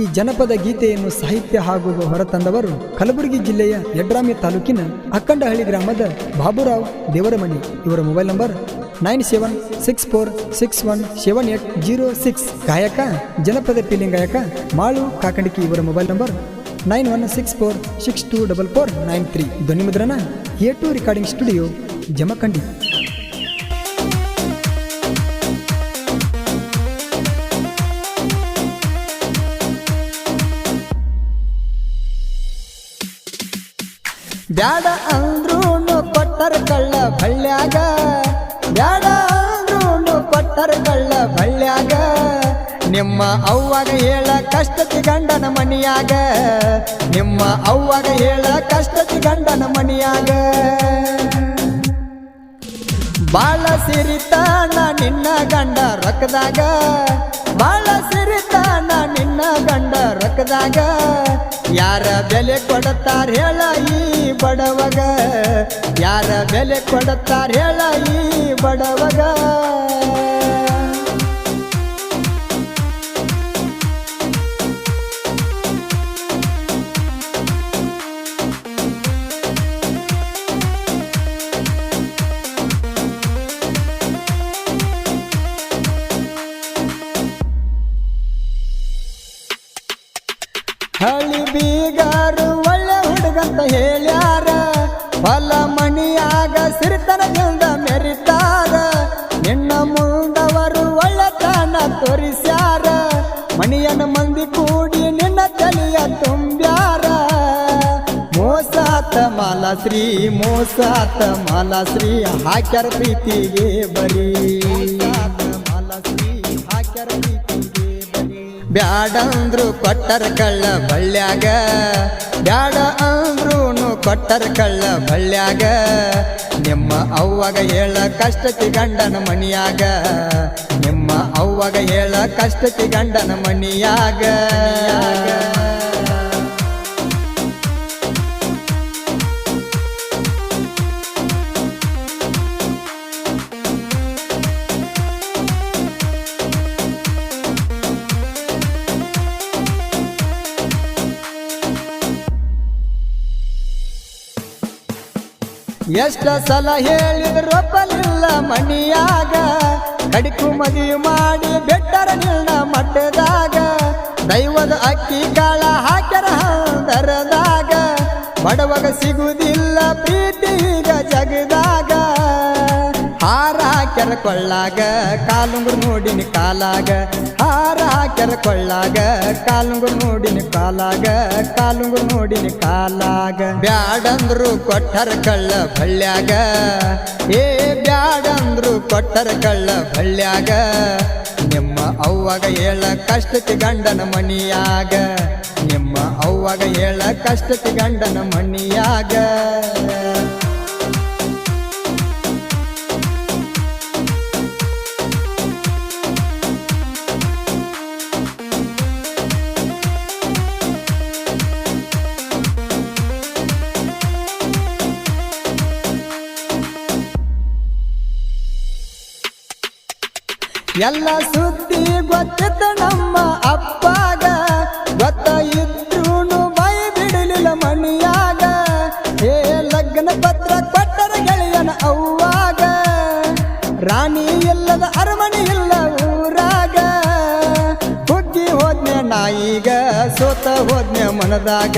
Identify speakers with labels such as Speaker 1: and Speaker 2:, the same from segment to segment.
Speaker 1: ಈ ಜನಪದ ಗೀತೆಯನ್ನು ಸಾಹಿತ್ಯ ಹಾಗೂ ಹೊರತಂದವರು ಕಲಬುರಗಿ ಜಿಲ್ಲೆಯ ಯಡ್ರಾಮಿ ತಾಲೂಕಿನ ಅಕ್ಕಂಡಹಳ್ಳಿ ಗ್ರಾಮದ ಬಾಬುರಾವ್ ದೇವರಮಣಿ. ಇವರ mobile number nine seven six four six one seven eight zero six. ಗಾಯಕ, ಜನಪದ ಫೀಲಿಂಗ್ ಗಾಯಕ ಮಾಳು ಕಾಕಂಡಿಕಿ ಇವರ mobile number nine one six four six two double four nine three. ಧ್ವನಿ ಮುದ್ರಣ A to recording studio Jamkhandi. ಬ್ಯಾಡ ಅಂದ್ರೂನು ಕೊಟ್ಟರ ಕಳ್ಳ ಬಳ್ಳ್ಯಾಗ. ಬ್ಯಾಡ ಅಂದ್ರೂನು ಕೊಟ್ಟರ ಕಳ್ಳ ಬಳ್ಳ್ಯಾಗ. ನಿಮ್ಮ ಅವ್ವಾಗ ಹೇಳ ಕಷ್ಟತಿ ಗಂಡನ ಮನಿಯಾಗ. ನಿಮ್ಮ ಅವ್ವಾಗ ಹೇಳ ಕಷ್ಟತಿ ಗಂಡನ ಮನಿಯಾಗ. ಬಾಳ ಸಿರಿತಾನ ನಿನ್ನ ಗಂಡ ರೊಕ್ಕದಾಗ. ಬಾಳ ಸಿರಿತಾನ ನಿನ್ನ ಗಂಡ ರೊಕ್ಕದಾಗ. ಯಾರ ಬೆಲೆ ಕೊಡುತ್ತಾರ ಹೇಳ ಈ ಬಡವಗ ಯಾರ ಬೆಲೆ ಕೊಡುತ್ತಾರೆ ಹೇಳ ಈ ಬಡವಗ. ಹಳಿ ಬೀಗಾರು ಒಳ್ಳೆ ಹುಡುಗಂತ ಹೇಳ್ಯಾರ ಹೊಲ ಮಣಿಯಾಗ ಸಿರಿತನದಿಂದ ಮೆರಿತಾರ. ನಿನ್ನ ಮುಂದವರು ಒಳ್ಳೆತನ ತೋರಿಸ್ಯಾರ. ಮಣಿಯನ ಮಂದಿ ಕೂಡಿ ನಿನ್ನ ತಲೆಯ ತುಂಬ್ಯಾರ. ಮೋಸಾತ ಮಾಲಾಶ್ರೀ ಮೋಸಾತ ಮಾಲಾಶ್ರೀ, ಹಾಕ್ಯಾರ ಪ್ರೀತಿಗೆ ಬರೀ ಬ್ಯಾಡಂದ್ರು ಕೊಟ್ಟರ ಕಳ್ಳ ಬಳ್ಳ್ಯಾಗ. ಬ್ಯಾಡ ಅಂದ್ರೂನು ಕೊಟ್ಟರ ಕಳ್ಳ ಬಳ್ಳ್ಯಾಗ. ನಿಮ್ಮ ಅವ್ವಾಗ ಹೇಳ ಕಷ್ಟಕ್ಕೆ ಗಂಡನ ಮನಿಯಾಗ. ನಿಮ್ಮ ಅವ್ವಾಗ ಹೇಳ ಕಷ್ಟಕ್ಕೆ ಗಂಡನ ಮನಿಯಾಗ. ಎಷ್ಟ ಸಲ ಹೇಳಿದ್ರು ಒಪ್ಪಲಿಲ್ಲ ಮಣಿಯಾಗ. ಕಡಿಕು ಮದುವೆ ಮಾಡಿ ಬೆಟ್ಟರ ನಿಲ್ಲ ಮಟ್ಟದಾಗ ದೈವದ ಅಕ್ಕಿ ಕಾಳ ಹಾಕ್ಯರ ದರದಾಗ ಬಡವಾಗ ಸಿಗುವುದಿಲ್ಲ ಪ್ರೀತಿ ಹಾಕ್ಯರ ಕೊಳ್ಳಾಗ ಕಾಲುಂಗುರು ನೋಡಿನ ಕಾಲಾಗ, ಹಾರ ಹಾಕ್ಯರ ಕೊಳ್ಳಾಗ ಕಾಲುಂಗುರು ನೋಡಿನ ಕಾಲಾಗ, ಕಾಲುಂಗುರು ನೋಡಿನ ಕಾಲಾಗ. ಬ್ಯಾಡಂದ್ರು ಕೊಟ್ಟರ ಕಳ್ಳ ಬಳ್ಳ್ಯಾಗ, ಏ ಬ್ಯಾಡಂದ್ರು ಕೊಟ್ಟರ ಕಳ್ಳ ಬಳ್ಳ್ಯಾಗ, ನಿಮ್ಮ ಅವ್ವಾಗ ಹೇಳ ಕಷ್ಟತಿ ಗಂಡನ ಮನಿಯಾಗ, ನಿಮ್ಮ ಅವ್ವಾಗ ಹೇಳ ಕಷ್ಟಕ್ಕೆ ಗಂಡನ ಮನಿಯಾಗ. ಎಲ್ಲ ಸುದ್ದಿ ಗೊತ್ತಿದ್ದ ನಮ್ಮ ಅಪ್ಪಾಗ. ಗೊತ್ತ ಇದ್ರೂನು ಬೈ ಬಿಡಲಿಲ್ಲ ಮಣಿಯಾಗ. ಏ ಲಗ್ನ ಪತ್ರ ಕೊಟ್ಟರ ಗೆಳೆಯನ ಅವ್ವಾಗ. ರಾಣಿ ಇಲ್ಲದ ಅರಮನೆ ಇಲ್ಲ ಊರಾಗ. ಹುಗ್ಗಿ ಹೋದ್ನೆ ನಾಯಿಗ, ಸೋತ ಹೋದ್ನೆ ಮನದಾಗ.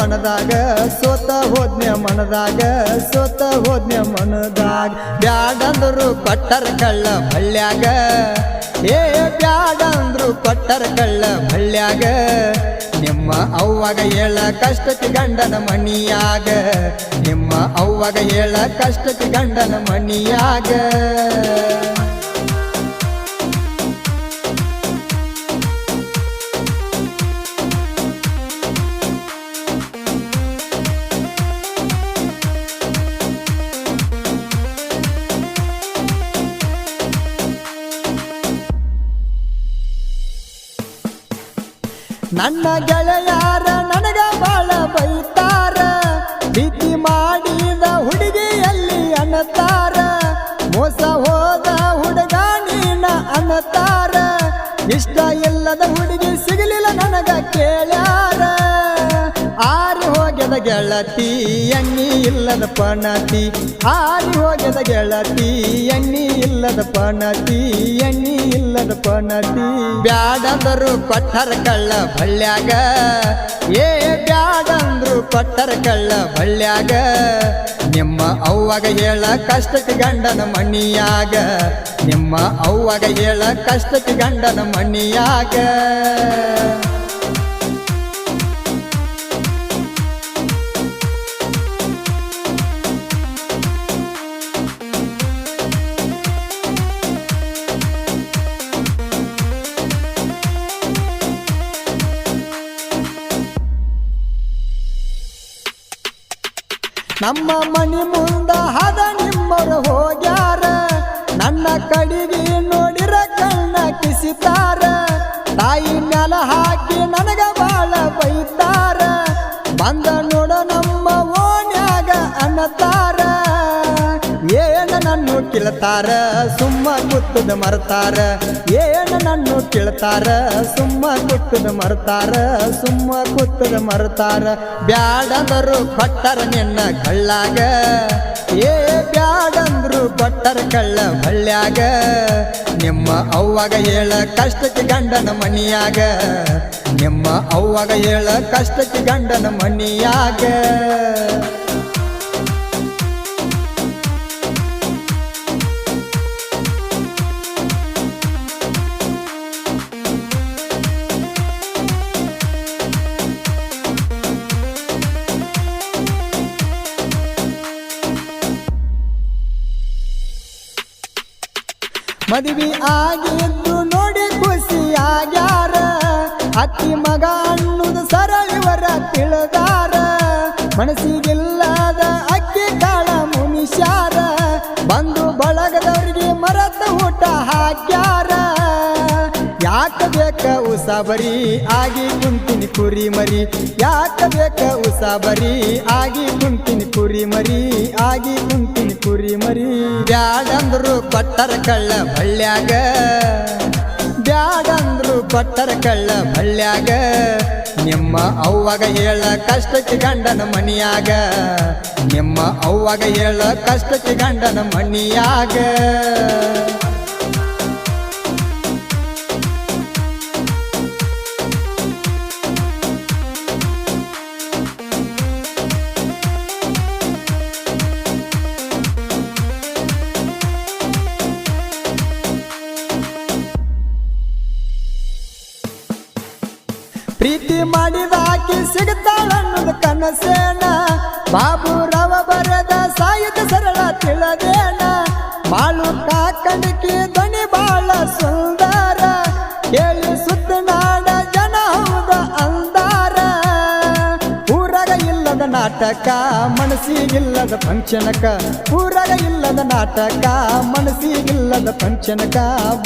Speaker 1: ಮನದಾಗ, ಸೋತ ಹೋದ್ನೆ ಮನದಾಗ, ಸೋತ ಹೋದ್ನೆ ಮನದಾಗ. ಬ್ಯಾಡಂದ್ರು ಕೊಟ್ಟರ ಕಳ್ಳ ಬಳ್ಳ್ಯಾಗ ಏ, ಬ್ಯಾಡಂದ್ರು ಕೊಟ್ಟರ ಕಳ್ಳ ಬಳ್ಳ್ಯಾಗ ನಿಮ್ಮ ಅವ್ವಾಗ ಹೇಳ ಕಷ್ಟಕ್ಕೆ ಗಂಡನ ಮಣಿಯಾಗ. ನಿಮ್ಮ ಅವ್ವಾಗ ಹೇಳ ಕಷ್ಟಕ್ಕೆ ಗಂಡನ ಮಣಿಯಾಗ. ನನ್ನ ಗೆಳೆಯಾರ ನನಗ ಬಾಳ ಬೈತಾರ. ಬಿತಿ ಮಾಡಿದ ಹುಡುಗಿಯಲ್ಲಿ ಅನ್ನತಾರ ಮೋಸ ಹೋದ ಹುಡುಗ ನೀನ ಅನ್ನತಾರ ಇಷ್ಟ ಇಲ್ಲದ ಹುಡುಗಿ ಸಿಗಲಿಲ್ಲ ನನಗ ಕೇಳ್ಯಾರ. ಗೆಳತಿ, ಎಣ್ಣಿ ಇಲ್ಲದ ಪಣತಿ. ಹಾರಿ ಹೋಗದ ಗೆಳತಿ, ಎಣ್ಣಿ ಇಲ್ಲದ ಪಣತಿ, ಎಣ್ಣಿ ಇಲ್ಲದ ಪಣತಿ. ಬ್ಯಾಡಂದರು ಪಟ್ಟರ ಕಳ್ಳ ಬಳ್ಳ್ಯಾಗ. ಏ, ಬ್ಯಾಡಂದ್ರು ಪಟ್ಟರ ಕಳ್ಳ ಬಳ್ಳ್ಯಾಗ. ನಿಮ್ಮ ಅವ್ವಾಗ ಹೇಳ ಕಷ್ಟಕ್ಕೆ ಗಂಡನ ಮಣಿಯಾಗ ನಿಮ್ಮ ಅವ್ವಾಗ ಹೇಳ ಕಷ್ಟಕ್ಕೆ ಗಂಡನ ಮಣಿಯಾಗ ನಮ್ಮ ಮನಿ ಮುಂದ ಹದ ನಿಮ್ಮರು ಹೋಗ್ಯಾರ. ನನ್ನ ಕಡಿಗೆ ಕಿಳ್ತಾರ ಸುಮ್ಮ ಕುತ್ತದ ಮರ್ತಾರ. ಏನ ನನ್ನು ಕೇಳ್ತಾರ ಸುಮ್ಮ ಕುತ್ತದ ಮರ್ತಾರ ಸುಮ್ಮ ಕುತ್ತದ ಮರ್ತಾರ. ಬ್ಯಾಡಂದರು ಕೊಟ್ಟರ ನಿನ್ನ ಕಳ್ಳಾಗ ಏ ಬ್ಯಾಡಂದ್ರು ಕೊಟ್ಟರ ಕಳ್ಳ ಬಳ್ಳ್ಯಾಗ ನಿಮ್ಮ ಅವ್ವಾಗ ಹೇಳ ಕಷ್ಟಕ್ಕೆ ಗಂಡನ ಮನಿಯಾಗ. ನಿಮ್ಮ ಅವ್ವಾಗ ಹೇಳ ಕಷ್ಟಕ್ಕೆ ಗಂಡನ ಮನಿಯಾಗ. ಮದುವೆ ಆಗಿದ್ದು ನೋಡಿ ಖುಷಿ ಆಗ್ಯಾರ ಮಗ ಅನ್ನುದು ಸರಳಿವರ ತಿಳಿದಾರ. ಮನಸ್ಸಿಗಿಲ್ಲದ ಅಕ್ಕಿ ಕಾಳ ಮುನಿಷಾರ ಬಂದು ಬಳಗದವರಿಗೆ ಮರತ ಊಟ ಹಾಕ್ಯಾರ. ಉಸಾಬರಿ, ಆಗಿ ಕುಂತಿನಿ ಕುರಿ ಮರಿ. ಯಾಕ ಬೇಕ ಉಸಾಬರಿ, ಆಗಿ ಕುಂತಿನಿ ಕುರಿ ಮರಿ, ಆಗಿ ಕುಂತಿನಿ ಕುರಿ ಮರಿ. ಬ್ಯಾಡಂದ್ರು ಕೊಟ್ಟರ ಕಳ್ಳ ಬಳ್ಳ್ಯಾಗ ಬ್ಯಾಡಂದ್ರು ಕೊಟ್ಟರ ಕಳ್ಳ ಬಳ್ಳ್ಯಾಗ ನಿಮ್ಮ ಅವ್ವಾಗ ಹೇಳ ಕಷ್ಟಕ್ಕೆ ಗಂಡನ ಮನಿಯಾಗ. ನಿಮ್ಮ ಅವ್ವಾಗ ಹೇಳ ಕಷ್ಟಕ್ಕೆ ಗಂಡನ ಮನಿಯಾಗ. ಪ್ರೀತಿ ಮಾಡಿದಾಕಿ ಸಿಗ್ತಾಳನ್ನೋದು ಕನಸೇನ? ಬಾಬು ರವ ಬರದ ಸಾಹಿತ್ಯ ಸರಳ ತಿಳದೇನ? ಬಾಳು ಕಾಕಣಿಕೆ ನಾಟಕ, ಮನಸ್ಸಿಗಿಲ್ಲದ ಫಂಕ್ಷನಕ ಊರಾಗ ಇಲ್ಲದ ನಾಟಕ, ಮನಸ್ಸಿಗಿಲ್ಲದ ಫಂಕ್ಷನಕ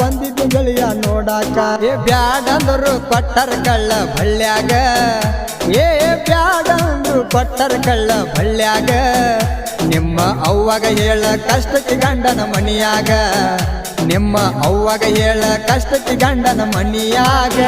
Speaker 1: ಬಂದಿದ್ದು ಗೆಳೆಯ ನೋಡಾಕ. ಏ ಬ್ಯಾಡಂದ್ರು ಕೊಟ್ಟರ ಕಳ್ಳ ಬಳ್ಳ್ಯಾಗ. ಏ ಬ್ಯಾಡಂದ್ರು ಕೊಟ್ಟರ ಕಳ್ಳ ಬಳ್ಳ್ಯಾಗ. ನಿಮ್ಮ ಅವ್ವಾಗ ಹೇಳ ಕಷ್ಟಕ್ಕೆ ಗಂಡನ ಮನಿಯಾಗ. ನಿಮ್ಮ ಅವ್ವಾಗ ಹೇಳ ಕಷ್ಟಕ್ಕೆ ಗಂಡನ ಮನಿಯಾಗ.